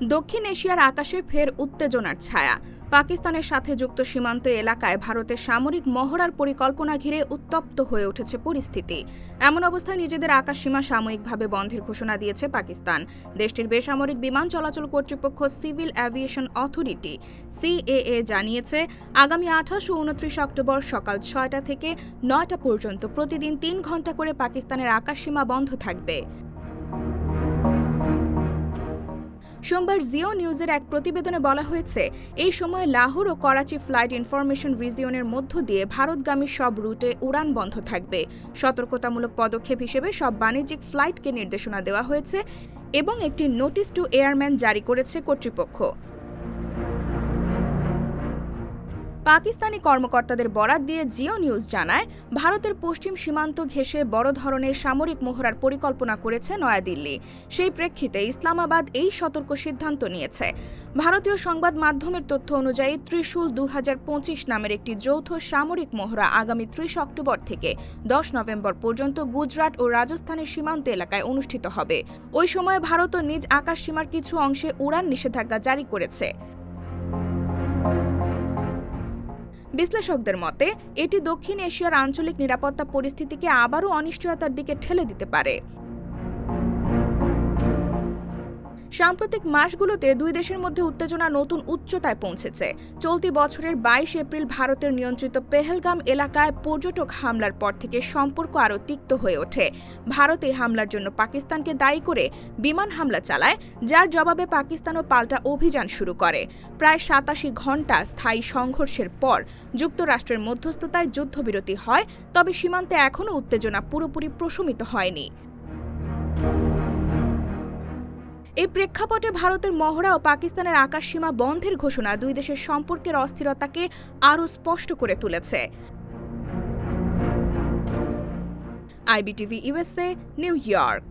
দক্ষিণ এশিয়ার আকাশে ফের উত্তেজনার ছায়া। পাকিস্তানের সাথে যুক্ত সীমান্ত এলাকায় ভারতের সামরিক মহড়ার পরিকল্পনা ঘিরে উত্তপ্ত হয়ে উঠেছে পরিস্থিতি। এমন অবস্থায় নিজেদের আকাশ সীমা সাময়িকভাবে বন্ধের ঘোষণা দিয়েছে পাকিস্তান। দেশটির বেসামরিক বিমান চলাচল কর্তৃপক্ষ সিভিল অ্যাভিয়েশন অথরিটি, সিএএ, জানিয়েছে, আগামী আঠাশ ও উনত্রিশ অক্টোবর সকাল ছয়টা থেকে নয়টা পর্যন্ত প্রতিদিন তিন ঘণ্টা করে পাকিস্তানের আকাশ সীমা বন্ধ থাকবে। সোমবার জিও নিউজের এক প্রতিবেদনে বলা হয়েছে, এই সময় লাহোর ও করাচি ফ্লাইট ইনফরমেশন রিজিয়নের মধ্য দিয়ে ভারতগামী সব রুটে উড়ান বন্ধ থাকবে। সতর্কতামূলক পদক্ষেপ হিসেবে সব বাণিজ্যিক ফ্লাইটকে নির্দেশনা দেওয়া হয়েছে এবং একটি নোটিশ টু এয়ারম্যান জারি করেছে কর্তৃপক্ষ। পাকিস্তানি কর্মকর্তাদের বরাত দিয়ে জিও নিউজ জানায়, ভারতের পশ্চিম সীমান্ত ঘেঁষে বড় ধরনের সামরিক মহড়ার পরিকল্পনা করেছে নয়াদিল্লি। সেই প্রেক্ষিতে ইসলামাবাদ এই সতর্ক সিদ্ধান্ত নিয়েছে। ভারতীয় সংবাদ মাধ্যমের তথ্য অনুযায়ী ত্রিশূল দু হাজার পঁচিশ নামের একটি যৌথ সামরিক মহড়া আগামী ত্রিশ অক্টোবর থেকে দশ নভেম্বর পর্যন্ত গুজরাট ও রাজস্থানের সীমান্ত এলাকায় অনুষ্ঠিত হবে। ওই সময় ভারতও নিজ আকাশ সীমার কিছু অংশে উড়ান নিষেধাজ্ঞা জারি করেছে। বিশ্লেষকদের মতে এটি দক্ষিণ এশিয়ার আঞ্চলিক নিরাপত্তা পরিস্থিতিকে আবারও অনিশ্চয়তার দিকে ঠেলে দিতে পারে। সাম্প্রতিক মাসগুলোতে দুই দেশের মধ্যে উত্তেজনা নতুন উচ্চতায় পৌঁছেছে। চলতি বছরের বাইশ এপ্রিল ভারতের নিয়ন্ত্রিত পেহেলগাম এলাকায় পর্যটক হামলার পর থেকে সম্পর্ক আরও তিক্ত হয়ে ওঠে। ভারত এই হামলার জন্য পাকিস্তানকে দায়ী করে বিমান হামলা চালায়, যার জবাবে পাকিস্তানও পাল্টা অভিযান শুরু করে। প্রায় সাতাশি ঘণ্টা স্থায়ী সংঘর্ষের পর যুক্তরাষ্ট্রের মধ্যস্থতায় যুদ্ধবিরতি হয়, তবে সীমান্তে এখনও উত্তেজনা পুরোপুরি প্রশমিত হয়নি। এই প্রেক্ষাপটে ভারতের মহড়া ও পাকিস্তানের আকাশসীমা বন্ধের ঘোষণা দুই দেশের সম্পর্কের অস্থিরতাকে আরও স্পষ্ট করে তুলেছে। IBTV USA New York.